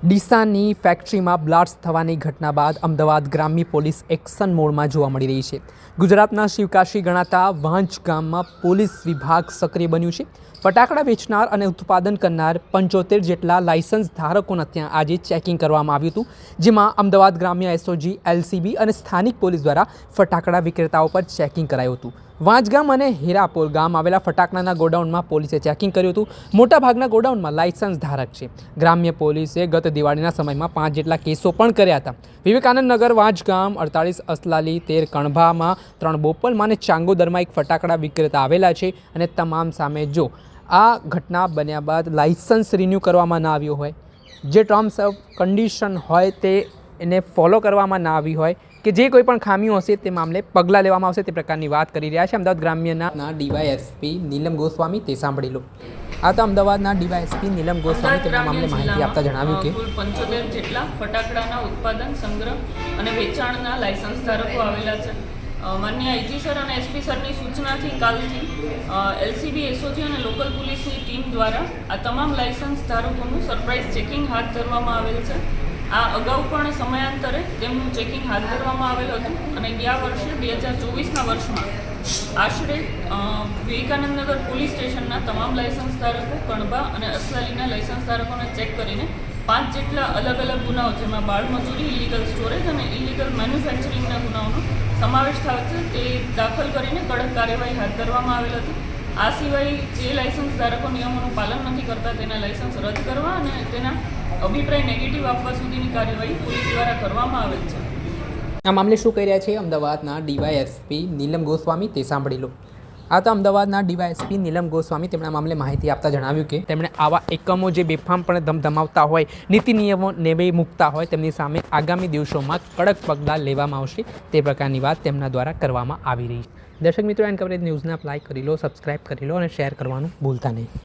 ડીસાની ફેક્ટરીમાં બ્લાસ્ટ થવાની ઘટના બાદ અમદાવાદ ગ્રામ્ય પોલીસ એક્શન મોડમાં જોવા મળી રહી છે. ગુજરાતના શિવકાશી ગણાતા વાંચ ગામમાં પોલીસ વિભાગ સક્રિય બન્યું છે. ફટાકડા વેચનાર અને ઉત્પાદન કરનાર પંચોતેર જેટલા લાયસન્સ ધારકોના ત્યાં આજે ચેકિંગ કરવામાં આવ્યું હતું, જેમાં અમદાવાદ ગ્રામ્ય એસઓજી, એલસીબી અને સ્થાનિક પોલીસ દ્વારા ફટાકડા વિક્રેતાઓ પર ચેકિંગ કરાયું હતું. વાંચગામ અને હીરાપોર ગામ આવેલા ફટાકડાના ગોડાઉનમાં પોલીસે ચેકિંગ કર્યું હતું. મોટાભાગના ગોડાઉનમાં લાયસન્સ ધારક છે. ગ્રામ્ય પોલીસે ગત દિવાળીના સમયમાં પાંચ જેટલા કેસો પણ કર્યા હતા. વિવેકાનંદ નગર વાંચગામ અડતાળીસ, અસલાલી, તેર, કણભામાં ત્રણ બોપલમાં અને ચાંગોદરમાં એક ફટાકડા વિક્રેતા આવેલા છે અને તમામ સામે જો આ ઘટના બન્યા બાદ લાયસન્સ રિન્યૂ કરવામાં ના આવ્યું હોય, જે ટર્મ્સ ઓફ કન્ડિશન હોય તે એને ફોલો કરવામાં ના આવી હોય કે જે કોઈ પણ ખામીઓ હશે તે મામલે પગલાં લેવામાં આવશે તે પ્રકારની વાત કરી રહ્યા છે. અમદાવાદ ગ્રામ્યના ડીવાયએસપી નીલમ ગોસ્વામી તે સાંભળી લો. આ તો અમદાવાદના ડીવાયએસપી નીલમ ગોસ્વામી તેના મામલે માહિતી આપતા જણાવ્યું કે કુલ પંચોતેર જેટલા ફટાકડાના ઉત્પાદન સંગ્રહ અને વેચાણના લાયસન્સ ધારકો આવેલા છે. માન્ય આઈજી સર અને એસપી સરની સૂચનાથી કાલથી એલસીબી એસઓજી અને લોકલ પોલીસની ટીમ દ્વારા આ તમામ લાયસન્સ ધારકોનું સરપ્રાઇઝ ચેકિંગ હાથ ધરવામાં આવેલ છે. આ અગાઉ પણ સમયાંતરે તેમનું ચેકિંગ હાથ ધરવામાં આવેલ હતું અને ગયા વર્ષે બે હજાર ચોવીસના વર્ષમાં આશરે વિવેકાનંદનગર પોલીસ સ્ટેશનના તમામ લાયસન્સ ધારકો કણબા અને અસલાલીના લાયસન્સ ધારકોને ચેક કરીને પાંચ જેટલા અલગ અલગ ગુનાઓ, જેમાં બાળમજૂરી ઇલીગલ સ્ટોરેજ અને ઇલીગલ મેન્યુફેક્ચરિંગના ગુનાઓનો સમાવેશ થાય છે, તે દાખલ કરીને કડક કાર્યવાહી હાથ ધરવામાં આવેલ હતી. આ સિવાય જે લાયસન્સ ધારકો નિયમોનું પાલન નથી કરતા, તેના લાયસન્સ રદ કરવા અને તેના અભિપ્રાય નેગેટિવ આપવા સુધીની કાર્યવાહી પોલીસ દ્વારા કરવામાં આવેલ છે. આ મામલે શું કહી રહ્યા છે અમદાવાદના ડીવાયએસપી નીલમ ગોસ્વામી તે સાંભળી લો. આ તો અમદાવાદના ડીવાયએસપી નીલમ ગોસ્વામી તેમના મામલે માહિતી આપતા જણાવ્યું કે તેમણે આવા એકમો જે બેફામ પણ ધમધમાવતા હોય, નીતિ નિયમો નેવે મૂકતા હોય, તેમની સામે આગામી દિવસોમાં કડક પગલાં લેવામાં આવશે તે પ્રકારની વાત તેમના દ્વારા કરવામાં આવી રહી છે. દર્શક મિત્રો એન્ડ કવરેજ ન્યૂઝને લાઈક કરી લો સબસ્ક્રાઇબ કરી લો અને શેર કરવાનું ભૂલતા નહીં.